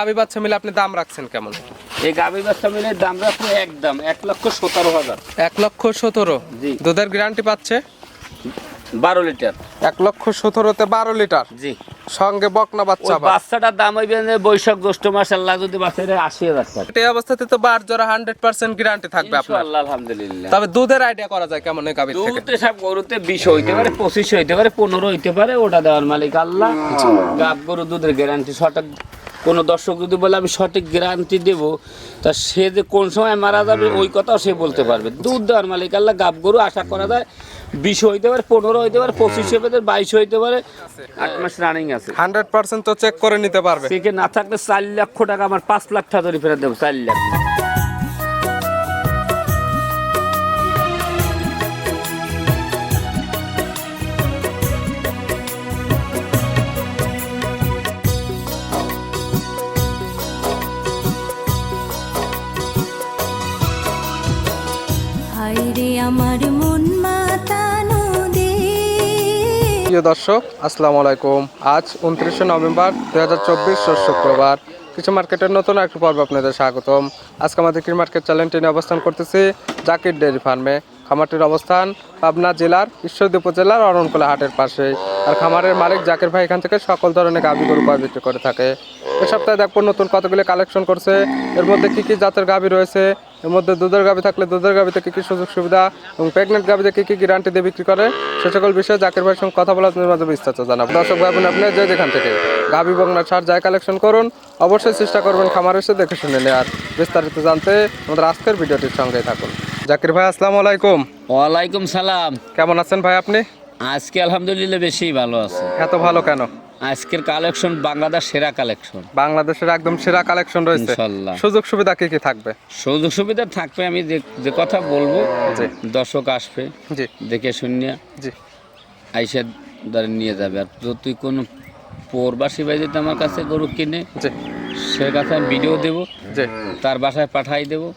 গাবি বাচ্চা মিলে আপনি দাম রাখছেন কেমন? এই গাভী বাচ্চা মিলে দাম রাখব একদম এক লক্ষ সতেরো হাজার। এক লক্ষ সতেরো? জি। দুধের গ্যারান্টি পাচ্ছে? বারো লিটার। এক লক্ষ সতেরোতে বারো লিটার? জি। সঙ্গে বকনা বাচ্চা আবার। বাচ্চাটার দাম হইবে যে বৈশাখ জ্যৈষ্ঠ মাস আল্লাহ যদি বাচ্চাটা আশি হাজার টাকা। এই অবস্থাতে তো বার জোড়া হান্ড্রেড পার্সেন্ট গ্যারান্টি থাকবে আপনার। আল্লাহ আলহামদুলিল্লাহ। তবে দুধের আইডিয়া করা যায় কেমন গাবির থেকে দুধ সব গরুতে বিশ হইতে পারে পঁচিশ হইতে পারে পনেরো হইতে পারে ওটা দেওয়ার মালিক আল্লাহ। গাব গরু দুধের গ্যারান্টি সঠিক কোনো দর্শক যদি বলে আমি সঠিক গ্যারান্টি দেবো তা সে যে কোন সময় মারা যাবে ওই কথাও সে বলতে পারবে। দুধ দেওয়ার মালিক আল্লাহ গাব গরু আশা করা যায় বিশ হইতে পারে পনেরো হইতে পারে পঁচিশ হইতে পারে বাইশ হইতে পারে। আট মাস রানিং আছে। হান্ড্রেড পার্সেন্ট তো চেক করে নিতে পারবে। সে না থাকলে চার লক্ষ টাকা আমার পাঁচ লাখ টাকা ধরে ফেরত দেবো চার লাখ। প্রিয় দর্শক, আসসালামু আলাইকুম। আজ উনত্রিশে নভেম্বর দু হাজার চব্বিশ শুক্রবার। কিছু মার্কেটের নতুন একটি পর্ব আপনাদের স্বাগতম। আজকে আমাদের কৃষি মার্কেট চ্যানেলটি নিয়ে অবস্থান করতেছি জাকির ডেয়ারি ফার্মে। খামারটির অবস্থান পাবনা জেলার ঈশ্বরদী উপজেলার অরণকোলা হাটের পাশে। আর খামারের মালিক জাকির ভাই এখান থেকে সকল ধরনের গাভী গরু কয় বিক্রি করে থাকে। এ সপ্তাহে দেখব নতুন কতগুলি কালেকশন করছে। এর মধ্যে কি কি জাতের গাভী রয়েছে? এর মধ্যে দুধের গাভী থাকলে দুধের গাভীতে কী কী সুযোগ সুবিধা এবং প্রেগনেন্ট গাভীতে কী কী গ্যারান্টি দিয়ে বিক্রি করে? সে সকল বিষয়ে জাকির ভাইয়ের সঙ্গে কথা বলার মাঝে বিস্তারিত জানাব। দর্শক ভাই বোন, আপনি যে যেখান থেকে গাভী বগনা সার যাই কালেকশন করুন, অবশ্যই চেষ্টা করবেন খামার এসে দেখে শুনে নেওয়ার বিস্তারিত জানতে আমাদের আজকের ভিডিওটির সঙ্গে থাকুন। জাকির ভাই আসসালামু আলাইকুম। ওয়ালাইকুম সালাম। কেমন আছেন ভাই আপনি? আজকে আলহামদুলিল্লাহ বেশি ভালো আছে। এত ভালো কেন? আজকের কালেকশন বাংলাদেশ সেরা কালেকশন। বাংলাদেশের একদম সেরা কালেকশন রয়েছে। সুযোগ সুবিধা কি কি থাকবে? সুযোগ সুবিধা থাকবে আমি যে যে কথা বলব। দর্শক আসবে দেখে শুনিয়া জি। আইসা দ্বারা নিয়ে যাবে। আর যদি কোনো পরবাসী ভাই যদি আমার কাছে গরু কিনে সে কাছে আমি ভিডিও দেবো তার বাসায় পাঠাই দেবো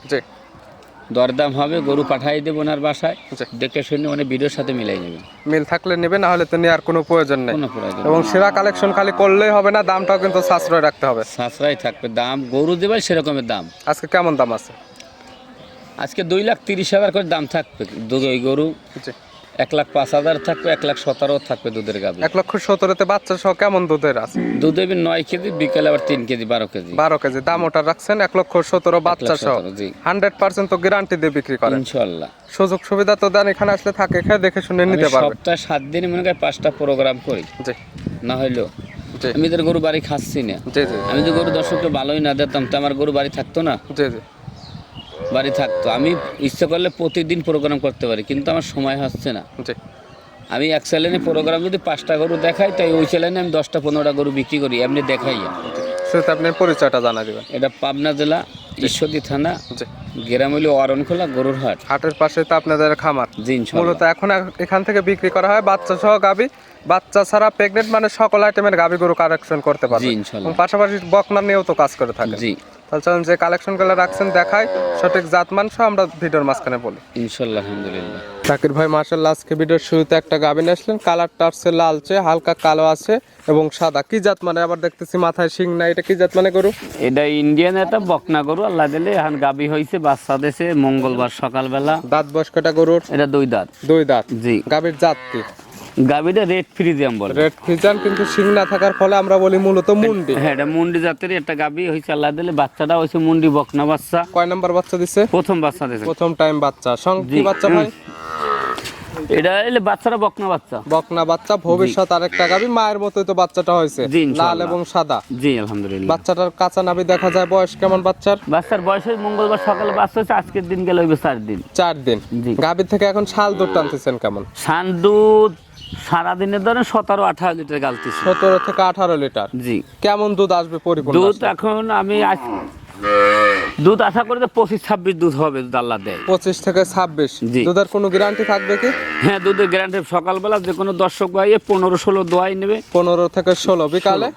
দরদাম হবে গরু পাঠাই দেবো ওনার বাসায়। জি। দেখে শুনে মানে ভিডিওর সাথে মিলাই নেবে। মিল থাকলে নেবে না হলে তো নেওয়ার কোনো প্রয়োজন নেই। কোনো প্রয়োজন এবং সেরা কালেকশন খালি করলেই হবে না দামটাও কিন্তু সাশ্রয় রাখতে হবে। সাশ্রয় থাকবে। দাম গরু দেবে সেরকমের দাম। আজকে কেমন দাম আছে? আজকে দুই লাখ তিরিশ হাজার করে দাম থাকবে। দুই গরু। এক লাখ পাঁচ হাজার থাকবে এক লাখ সতেরো থাকবে দুধের গাভি। এক লক্ষ সতেরোতে বাচ্চা সহ কেমন দুধের আছে? দুধ নয় কেজি বিকেলে আবার তিন কেজি বারো কেজি। বারো কেজি। দাম ওটা রাখছেন এক লক্ষ সতেরো বাচ্চা সহ। জি। হান্ড্রেড পার্সেন্ট তো গ্যারান্টি দিয়ে বিক্রি করেন। ইনশাল্লাহ সুযোগ সুবিধা তো দেন এখানে আসলে থাকে এখানে দেখে শুনে নিতে পারবে। সপ্তাহে সাত দিন মনে করি পাঁচটা প্রোগ্রাম করি। জি। না হইল। আমি তোর গরু বাড়ি খাচ্ছি না। আমি যদি গরু দর্শককে ভালোই না দিতাম তো আমার গরু বাড়ি থাকতো না। জি জি। বাড়ি থাকতো। আমি ইচ্ছে করলে প্রতিদিন প্রোগ্রাম করতে পারি কিন্তু আমার সময় হচ্ছে না। আমি এক চ্যানেলে প্রোগ্রাম যদি পাঁচটা গরু দেখাই তাই ওই চ্যানেলে আমি দশটা পনেরোটা গরু বিক্রি করি এমনি দেখাই। সেটা আপনি পরিচয়টা জানা দিবেন। এটা পাবনা জেলা ঈশ্বরদী থানা গ্রাম হইল অরণখোলা গরুর হাট। হাটের পাশে তো আপনাদের খামার। জি মূলত এখন এখান থেকে বিক্রি করা হয় বাচ্চা সহ গাবি বাচ্চা ছাড়া প্রেগনেন্ট মানে সকল আইটেমের গাবি গরু কালেকশন করতে পারবে। পাশাপাশি বকনা নিয়েও তো কাজ করে থাকে। জি। তাহলে যে কালেকশনগুলো রাখছেন দেখাই। সঠিক জাতমান সহ আমরা ভিডিওর মাঝখানে বলি। ইনশাল্লাহ আলহামদুলিল্লাহ। জাকির ভাই মার্শাল্লাহ আজকে ভিডিওর শুরুতে একটা গাবিন আসলেন। কালারটা আসছে লালচে হালকা কালো আছে এবং সাদা। কি জাত মানে? আবার দেখতেছি মাথায় শিং নাই। এটা কি জাত মানে গরু? এটা ইন্ডিয়ান একটা বকনা গরু। আল্লাহ দিলে এখন গাবি হয়েছে বাচ্চা দেশে মঙ্গলবার সকালবেলা। দাঁত বয়স কটা গরুর? এটা দুই দাঁত। দুই দাঁত। জি। গাবির জাত কি? গাবিটা রেড ফ্রিজিয়াম বলে। রেড ফিজান কিন্তু শিং না থাকার ফলে আমরা বলি মূলত মুন্ডি। হ্যাঁ এটা মুন্ডি জাতের একটা গাবি হইছে আল্লাহ দিলে বাচ্চাটা হইছে মুন্ডি বকনা বাচ্চা। কয় নাম্বার বাচ্চা দিছে? প্রথম বাচ্চা দিছে। প্রথম টাইম বাচ্চা। সং কি বাচ্চা ভাই? এটা এলে বাচ্চাটা বকনা বাচ্চা। বকনা বাচ্চা ভবিষ্যৎ আরেকটা গাবি মায়ের মতোই তো বাচ্চাটা হয়েছে। লাল এবং সাদা। জি আলহামদুলিল্লাহ। বাচ্চাটার কাঁচা নাভি দেখা যায় বয়স কেমন বাচ্চার? বাচ্চার বয়স মঙ্গলবার সকালে বাচ্চা হচ্ছে আজকের দিন গেলে হইবে চার দিন। চার দিন। জি। গাভীর থেকে এখন শাল দুধ টানতেছেন কেমন? সান দুধ সারাদিনের ধরেন সতেরো আঠারো লিটার গালতেছে। সতেরো থেকে আঠারো লিটার। জি। কেমন দুধ আসবে পরিপূর্ণ? দুধ এখন আমি আজ- দুধ আশা করি যে পঁচিশ ছাব্বিশ দুধ হবে দুধ আল্লাহ দেয়। পঁচিশ থেকে ছাব্বিশ। জি। দুধের কোনো গ্যারান্টি থাকবে কি? হ্যাঁ দুধের গ্যারান্টি সকালবেলা যে কোনো দর্শক গাইয়ে পনেরো ষোলো দোয়াই নেবে। পনেরো থেকে ষোলো বিকালে?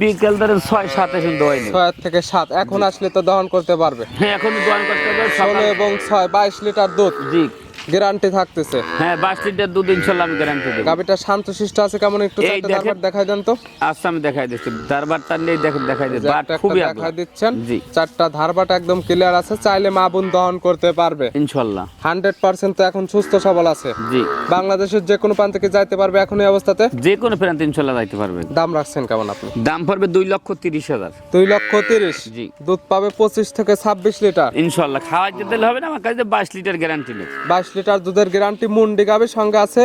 বিকেল ধরে ছয় সাত এসে দোয়াই নেবে। ছয় থেকে সাত এখন আসলে তো দহন করতে পারবে। হ্যাঁ এখন দহন করতে পারবে ষোলো এবং ছয় বাইশ লিটার দুধ। জি। গ্যারান্টি থাকতেছে। হ্যাঁ বাইশ লিটার দুধ আমি গ্যারান্টি দেবো। গাবিটা শান্তশিষ্ট আছে কেমন একটু চারটা দেখাই দেন তো। আচ্ছা আমি দেখাই দিচ্ছি। দারবারটা নেই দেখ দেখাই দিচ্ছি। বাট খুবই দেখাই দিচ্ছেন। জি। চারটা ধারবাট একদম ক্লিয়ার আছে চাইলে মা বোন দহন করতে পারবে। ইনশাল্লাহ। হান্ড্রেড পার্সেন্ট তো এখন সুস্থ সবল আছে। জি। বাংলাদেশের যে কোনো প্রান্ত থেকে যাইতে পারবে এখন এই অবস্থাতে? যে কোনো প্রান্ত ইনশাল্লাহ যাইতে পারবে। দাম রাখছেন কেমন আপনি? দাম পড়বে দুই লক্ষ তিরিশ হাজার। দুই লক্ষ তিরিশ? জি। দুধ পাবে পঁচিশ থেকে ছাব্বিশ লিটার। ইনশাল্লাহ। খাওয়ার যেতে হবে না আমার কাছে বাইশ লিটার গ্যারান্টি নেই। বাইশ লিটার দুধের গ্যারান্টি মুন্ডি গাবির সঙ্গে আছে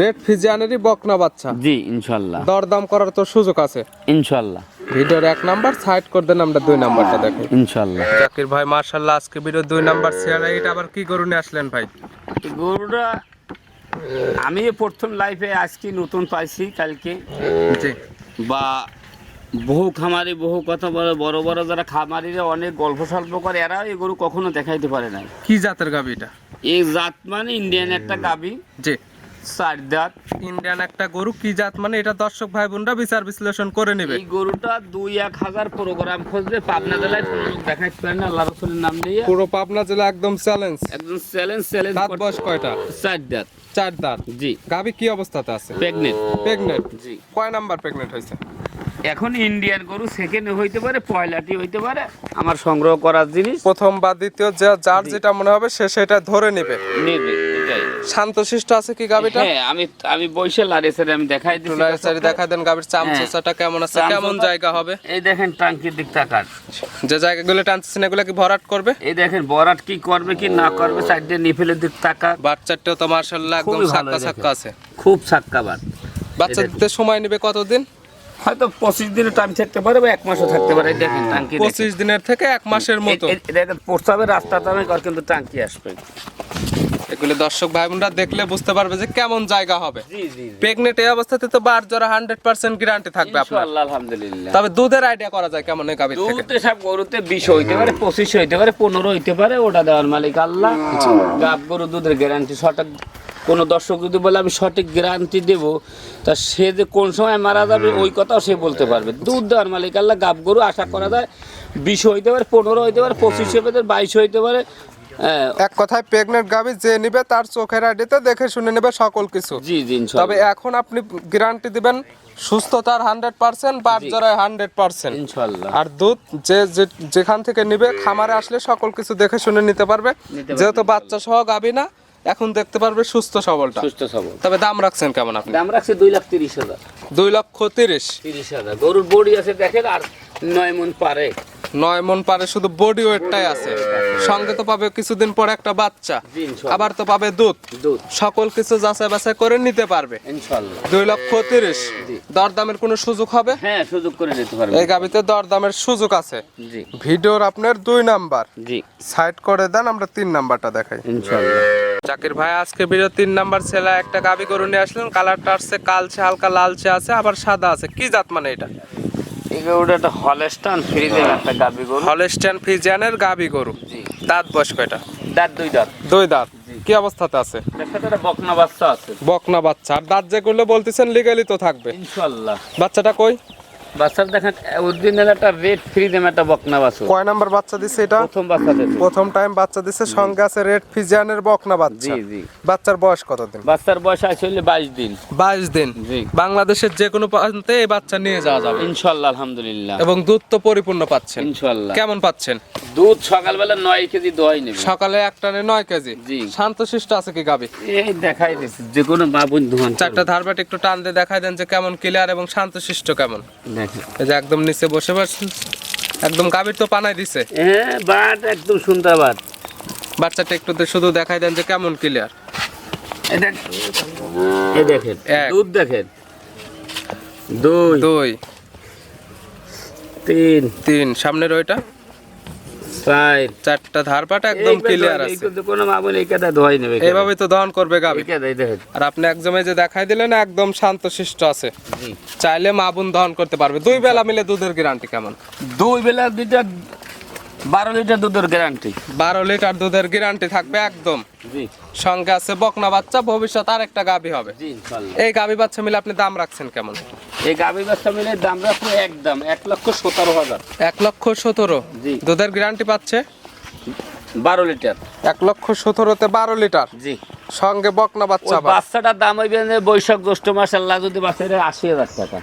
রেড ফিজিয়ানেরই বকনা বাচ্চা। জি ইনশাল্লাহ। দরদাম করার তো সুযোগ আছে। ইনশাল্লাহ। ভিডিওর এক নাম্বার সাইড করে দেন আমরা দুই নাম্বারটা দেখি। ইনশাল্লাহ। জাকির ভাই মার্শাল্লাহ আজকে ভিডিও দুই নাম্বার শেয়ার এটা আবার কি করুন আসলেন ভাই? গরুটা আমি প্রথম লাইফে আজকে নতুন পাইছি কালকে। জি। বা বহু খামারি বহু কথা বলে বড় বড় যারা খামারিরা অনেক গল্প সল্প করে এরা এই গরু কখনো দেখাইতে পারে না কি জাতের গাবি এটা? এই জাত মানে ইন্ডিয়ান একটা গাবি জি। চার দাঁত ইন্ডিয়ান একটা গরু কি জাত মানে এটা দর্শক ভাই বোনরা বিচার বিশ্লেষণ করে নেবে। এই গরুটা দুই এক হাজার প্রোগ্রাম খুঁজবে পাবনা জেলায় কোনো লোক দেখাইতে পারে না আল্লাহ রসুলের নাম পুরো পাবনা জেলা একদম চ্যালেঞ্জ একদম চ্যালেঞ্জ চ্যালেঞ্জ দাঁত বয়স কয়টা? চার দাঁত। চার দাঁত। জি। গাবি কি অবস্থাতে আছে? প্রেগনেন্ট প্রেগনেন্ট জি। কয় নাম্বার প্রেগনেন্ট হয়েছে? এখন ইন্ডিয়ান গরু সেকেন্ড হইতে পারে পয়লাটি হইতে পারে আমার সংগ্রহ করার জিনিস। প্রথম বা দ্বিতীয় যে যার যেটা মনে হবে সে সেটা ধরে নেবে। নেবে শান্তশিষ্ট আছে কি গাবিটা হ্যাঁ আমি আমি লারেসের আমি দেখাই দেখা দেন গাবির চামচোসাটা কেমন আছে কেমন জায়গা হবে? এই দেখেন টাঙ্কির দিক তাকান। যে জায়গাগুলো এগুলো কি ভরাট করবে? এই দেখেন বরাট কি করবে কি না করবে সাইড নিফেলের দিক তাকা। বাচ্চাটাও তো মার্শাল্লাহ একদম সাক্কা সাক্কা আছে। খুব সাক্কাবার বাচ্চা দিতে সময় নেবে কতদিন? হয়তো পঁচিশ দিনে টাইম থাকতে পারে বা এক মাসও থাকতে পারে দেখেন টাঙ্কি পঁচিশ দিনের থেকে এক মাসের মতো। দেখেন আমি কিন্তু টাঙ্কি আসবে। এগুলো দর্শক ভাই বোনরা দেখলে বুঝতে পারবে যে কেমন জায়গা হবে। জি জি প্রেগনেন্ট এই অবস্থাতে তো বার জ্বর হান্ড্রেড পার্সেন্ট গ্যারান্টি থাকবে আপনার। আলহামদুলিল্লাহ। তবে দুধের আইডিয়া করা যায় কেমন এই গাভীর থেকে? দুধ সব গরুতে বিশ হইতে পারে পঁচিশ হইতে পারে পনেরো হইতে পারে ওটা দেওয়ার মালিক আল্লাহ। গাব গরু দুধের গ্যারান্টি সঠিক কোনো দর্শক যদি বলে আমি সঠিক গ্যারান্টি দেবো তা সে যে কোন সময় মারা যাবে ওই কথাও সে বলতে পারবে। দুধ দেওয়ার মালিক আল্লাহ গাব গরু আশা করা যায় বিশ হইতে পারে পনেরো হইতে পারে পঁচিশ হইতে পারে বাইশ হইতে পারে হ্যাঁ, এক কথায় প্রেগনেন্ট গাবি যে নিবে তার চোখের আইডিতে দেখে শুনে নেবে সকল কিছু। জি জি তবে এখন আপনি গ্যারান্টি দিবেন সুস্থতার হান্ড্রেড পার্সেন্ট। জরায় হান্ড্রেড পার্সেন্ট ইনশাল্লাহ। আর দুধ যে- যেখান থেকে নিবে খামারে আসলে সকল কিছু দেখে শুনে নিতে পারবে, যেহেতু বাচ্চা সহ গাবি না এখন দেখতে পারবে সুস্থ সবলটা। সুস্থ সবল। তবে দাম রাখছেন কেমন আপনি? দাম রাখছে দুই লাখ তিরিশ হাজার। দুই লক্ষ তিরিশ। তিরিশ হাজার। গরুর বডি আছে দেখেন আর নয় মন পারে। নয় মন পারে শুধু বডি ওয়েটটাই আছে। সঙ্গে তো পাবে কিছুদিন পরে একটা বাচ্চা। আবার তো পাবে দুধ। দুধ। সকল কিছু যাচাই বাছাই করে নিতে পারবে। দুই লক্ষ তিরিশ। দরদামের কোনো সুযোগ হবে? হ্যাঁ সুযোগ করে নিতে পারবে। এই গাবিতে দরদামের সুযোগ আছে। জি। ভিডিওর আপনার দুই নাম্বার। জি। সাইড করে দেন আমরা তিন নাম্বারটা দেখাই। ইনশাল্লাহ। জাকির ভাই আজকে ভিডিও তিন নাম্বার ছেলে একটা গাবি গরু নিয়ে আসলেন কালারটা আসছে কালচে হালকা লালচে আছে আবার সাদা আছে। কি জাত মানে এটা? গরুটা একটা হলেস্টান ফ্রিজে একটা গাবি গরু। হলস্টেন ফিজিয়ানের গাবি গরু। দাঁত বয়স কয়টা? দাঁত দুই দাঁত। দুই দাঁত। কি অবস্থাতে আছে? বকনা বাচ্চা আছে। বকনা বাচ্চা। আর দাঁত যেগুলো বলতেছেন লিগালি তো থাকবে। ইনশাল্লাহ। বাচ্চাটা কই? বাচ্চার দেখেন অরিজিনাল একটা রেড একটা বকনা কয় নাম্বার বাচ্চা দিছে এটা? প্রথম বাচ্চা দেবে প্রথম টাইম বাচ্চা দিছে সঙ্গে আছে রেড বকনা বাচ্চা। জি জি। বাচ্চার বয়স কতদিন? বাচ্চার বয়স হলে বাইশ দিন। বাইশ দিন। জি। বাংলাদেশের যে কোনো প্রান্তে এই বাচ্চা নিয়ে যাওয়া যাবে। ইনশাল্লাহ আলহামদুলিল্লাহ। এবং দুধ তো পরিপূর্ণ পাচ্ছেন। ইনশাল্লাহ। কেমন পাচ্ছেন? দুধ সকালবেলা নয় কেজি দোয়াই নেবে। সকালে এক টানে নয় কেজি। জি। শান্তশিষ্ট আছে কি গাবি? এই দেখাই দিচ্ছি যে কোনো বাবুন ধোঁয়ান চারটা ধারবাট একটু টান দিয়ে দেখাই দেন যে কেমন ক্লিয়ার এবং শান্তশিষ্ট কেমন। এই যে একদম নিচে বসে বসে একদম গাভীর তো পানাই দিছে। হ্যাঁ বাট একদম সুন্দর বাট। বাচ্চাটা একটু শুধু দেখাই দেন যে কেমন ক্লিয়ার এই দেখেন দুধ দেখেন। দুই দুই। তিন। তিন সামনের ওইটা। চার চারটা ধারপাট একদম ক্লিয়ার আছে। কোনো বাবুন এই কাদা ধোয়াই নেবে এইভাবে তো দহন করবে গাবি। এই কাদা, এই দেখেন আর আপনি একজমে যে দেখাই দিলেন একদম শান্তশিষ্ট আছে। চাইলে মা দহন করতে পারবে। দুই বেলা মিলে দুধের গ্যারান্টি কেমন? দুই বেলা দুইটা বারো লিটার দুধের গ্যারান্টি বারো লিটার দুধের গ্যারান্টি থাকবে একদম। সঙ্গে আছে বকনা বাচ্চা ভবিষ্যৎ আর একটা গাভী হবে এই গাভী বাচ্চা মিলে আপনি দাম রাখছেন কেমন? এই গাভী বাচ্চা মিলে দাম রাখব একদম এক লক্ষ সতেরো হাজার। এক লক্ষ সতেরো? জি। দুধের গ্যারান্টি পাচ্ছে? বারো লিটার। এক লক্ষ সতেরোতে বারো লিটার? জি। সঙ্গে বকনা বাচ্চা বাচ্চাটার দাম হইবে বৈশাখ জ্যৈষ্ঠ মাস আল্লাহ যদি বাচ্চাটা আশি হাজার টাকা।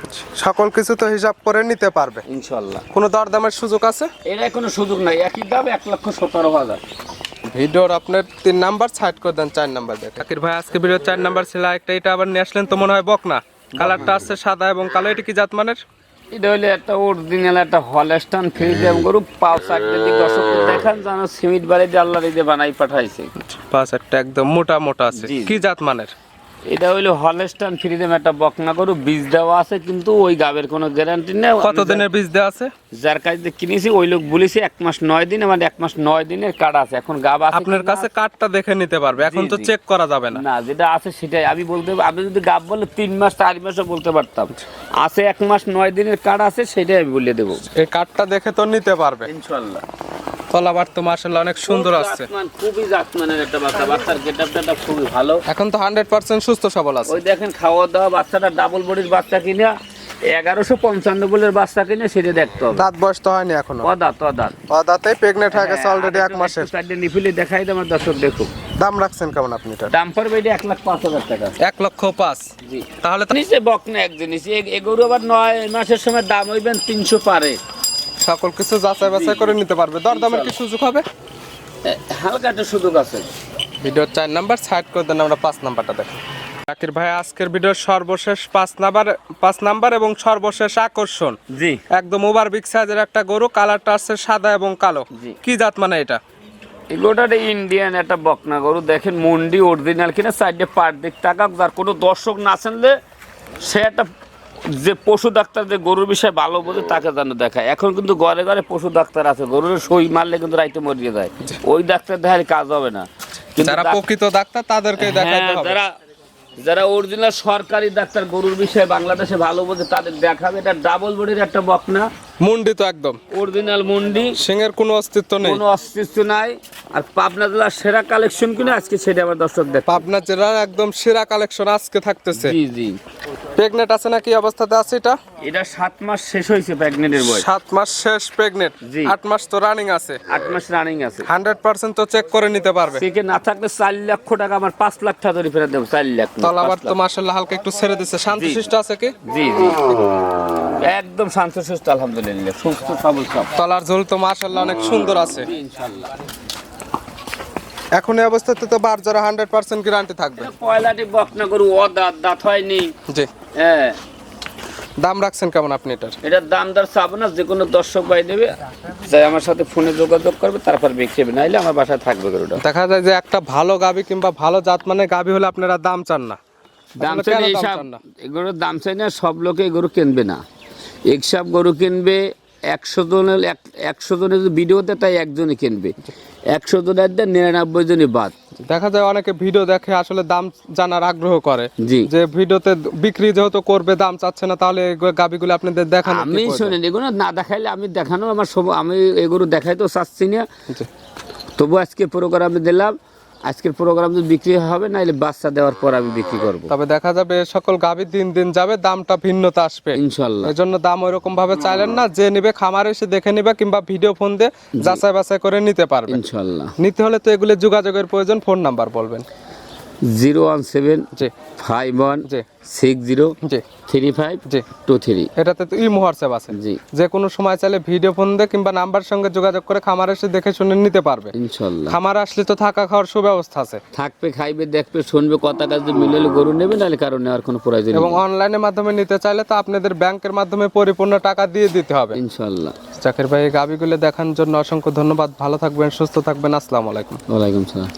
সকল কিছু তো হিসাব করে নিতে পারবে। ইনশাল্লাহ কোনো দরদামের সুযোগ আছে? এটা কোনো সুযোগ নাই। একই দাম এক লক্ষ সতেরো হাজার। ভিডিওর আপনার তিন নাম্বার সাইড করে দেন চার নাম্বার দেখে। আকির ভাই আজকে ভিডিও চার নাম্বার ছিল একটা এটা আবার নিয়ে আসলেন তো মনে হয় বকনা। কালারটা আছে সাদা এবং কালো এটা কি জাত মানের এটা হইলে একটা অরিজিনাল একটা হলস্টান ফ্রিজিয়াম গরু পাও একটা দিক দর্শক দেখান জানো সিমেন্ট বাড়ি দিয়ে আল্লাহ দিয়ে বানাই পাঠাইছে। পাঁচ একটা একদম মোটা মোটা আছে। কি জাত মানের এটা হইল হলস্টান ফ্রিজিয়াম একটা বকনা গরু বীজ দেওয়া আছে কিন্তু ওই গাবের কোনো গ্যারান্টি নেই। কত দিনের বীজ দেওয়া আছে? যার কাছ কিনেছি ওই লোক বলেছে এক মাস নয় দিন আমার এক মাস নয় দিনের কার্ড আছে। এখন গাব আছে আপনার কাছে কার্ডটা দেখে নিতে পারবে এখন তো চেক করা যাবে না। না যেটা আছে সেটাই। আমি বলতে আমি যদি গাব বলে তিন মাস চার মাসও বলতে পারতাম। আছে এক মাস নয় দিনের কার্ড আছে সেটাই আমি বলে দেবো। এই কার্ডটা দেখে তো নিতে পারবে। ইনশাল্লাহ। তলাবার তো মার্শাল্লাহ অনেক সুন্দর আসছে খুবই জাতমানের একটা বাচ্চা। বাচ্চার গেটআপটা খুবই ভালো। এখন তো হান্ড্রেড পার্সেন্ট সুস্থ সবল আছে। ওই দেখেন খাওয়া দাওয়া বাচ্চাটা ডাবল বডির বাচ্চা কিনে এগারোশো পঞ্চান্ন বলের বাচ্চা কিনে সেটা দেখতে হবে। দাঁত বয়স তো হয়নি এখনও। অদাত অদাত। ও দাঁতে প্রেগনেন্ট হয়ে গেছে অলরেডি এক মাসের। চারটে নিফিলে দেখাই আমার দর্শক দেখুক দাম রাখছেন কেমন আপনি এটা? ডাম্পার বেডে এক লাখ পাঁচ হাজার টাকা। এক লক্ষ পাঁচ। জি। তাহলে তো নিচে বক না এক জিনিস এ- এগুলো আবার নয় মাসের সময় দাম হইবেন তিনশো পারে। সকল কিছু যাচাই বাছাই করে নিতে পারবে। দরদামের কি সুযোগ হবে? হালকা একটা সুযোগ আছে। ভিডিওর চার নাম্বার সাইড করে দেন আমরা পাঁচ নাম্বারটা দেখি জাকির ভাই আজকের ভিডিওর সর্বশেষ পাঁচ নাম্বার পাঁচ নাম্বার এবং সর্বশেষ আকর্ষণ। জি। একদম ওভার বিগ সাইজের একটা গরু কালারটা আছে সাদা এবং কালো। জি। কি জাত মানে এটা? এগুলোটা ইন্ডিয়ান একটা বকনা গরু দেখেন মন্ডি অরিজিনাল কিনা সাইডে পার দিক টাকা যার কোনো দর্শক না চানলে সে একটা যে পশু ডাক্তার যে গরুর বিষয়ে ভালো বলে তাকে যেন দেখায়। এখন কিন্তু ঘরে ঘরে পশু ডাক্তার আছে গরুর সই মারলে কিন্তু রাইতে মরিয়ে যায়। ওই ডাক্তার দেখালে কাজ হবে না। কিন্তু যারা প্রকৃত ডাক্তার তাদেরকে হ্যাঁ, হবে। যারা যারা অরিজিনাল সরকারি ডাক্তার গরুর বিষয়ে বাংলাদেশে ভালো বোঝে তাদের দেখাবে। এটা ডাবল বডির একটা বকনা। মুন্ডি তো একদম। অরিজিনাল মন্ডি। সিংহের কোনো অস্তিত্ব নেই। কোনো অস্তিত্ব নাই। আর পাবনা জেলার সেরা কালেকশন কিনে আজকে সেটা আমার দর্শক দেখ। পাবনা জেলার একদম সেরা কালেকশন আজকে থাকতেছে। জি জি। প্রেগনেন্ট আছে না কি অবস্থাতে আছে এটা? এটা সাত মাস শেষ হয়েছে প্রেগনেন্টের বয়স। সাত মাস শেষ প্রেগনেন্ট। জি। আট মাস তো রানিং আছে। আট মাস রানিং আছে। হান্ড্রেড পার্সেন্ট তো চেক করে নিতে পারবে। থেকে না থাকলে চার লক্ষ টাকা আমার পাঁচ লাখ টাকা ধরে ফেরত দেবো চার লাখ না, তলাবার পাঁচ তো লাখ। মার্শাল্লাহ হালকা একটু ছেড়ে দিচ্ছে শান্তশিষ্ট আছে কি? জি জি। একদম শান্ত সুস্থ আলহামদুলিল্লাহ সুস্থ সবল সব। তলার ঝোল তো মার্শাল্লাহ অনেক সুন্দর আছে। ইনশাল্লাহ এখন এই অবস্থাতে তো বার যারা হান্ড্রেড পার্সেন্ট গ্যারান্টি থাকবে। পয়লাটি বকনা গরু ও দাঁত দাঁত হয়নি। জি। হ্যাঁ দাম রাখছেন কেমন আপনি এটার? এটার দাম দর চাবো না যে কোনো দর্শক ভাই দেবে যাই আমার সাথে ফোনে যোগাযোগ করবে তারপর বিক্রি হবে নাইলে আমার বাসায় থাকবে গরুটা। দেখা যায় যে একটা ভালো গাবি কিংবা ভালো জাত মানে গাবি হলে আপনারা দাম চান না। দাম চাই না? এগুলোর দাম চাই না সব লোকে গরু কিনবে না। এইসব গরু কিনবে একশো জনের এক- একশো জনের ভিডিওতে তাই একজনই কিনবে। একশো জনের দিয়ে নিরানব্বই জনই বাদ। দেখা যায় অনেকে ভিডিও দেখে আসলে দাম জানার আগ্রহ করে। জি। যে ভিডিওতে বিক্রি যেহেতু করবে দাম চাচ্ছে না তাহলে গাবিগুলো আপনাদের দেখানো আমি? শোনেন এগুলো না দেখাইলে আমি দেখানো আমার সব আমি এগুলো দেখাই তো চাচ্ছি না। তবু আজকে প্রোগ্রামে দিলাম আজকের প্রোগ্রাম যদি বিক্রি হবে না এলে বাচ্চা দেওয়ার পর আমি বিক্রি করব। তবে দেখা যাবে সকল গাভী দিন দিন যাবে দামটা ভিন্নতা আসবে। ইনশাল্লাহ। এই জন্য দাম ওইরকম ভাবে চাইলেন না যে নিবে খামারে এসে দেখে নিবে কিংবা ভিডিও ফোন দিয়ে যাচাই বাছাই করে নিতে পারবে। ইনশাল্লাহ। নিতে হলে তো এগুলো যোগাযোগের প্রয়োজন ফোন নাম্বার বলবেন। Zero one seven five one six zero three five two three. এটাতে তো ই হোয়াটসঅ্যাপ আছে। জি। যে কোনো সময় চাইলে ভিডিও ফোন দিয়ে কিংবা নাম্বার সঙ্গে যোগাযোগ করে খামার এসে দেখে শুনে নিতে পারবে। ইনশাল্লাহ। খামার আসলে তো থাকা খাওয়ার সুব্যবস্থা আছে। থাকবে খাইবে দেখবে শুনবে কথা কাজ মিলে গরু নেবে নাহলে কারণ নেওয়ার কোনো প্রয়োজন এবং অনলাইনের মাধ্যমে নিতে চাইলে তো আপনাদের ব্যাংকের মাধ্যমে পরিপূর্ণ টাকা দিয়ে দিতে হবে। ইনশাল্লাহ। জাকির ভাই গাবিগুলো দেখার জন্য অসংখ্য ধন্যবাদ। ভালো থাকবেন সুস্থ থাকবেন। আসসালামু আলাইকুম। ওয়ালাইকুম সালাম।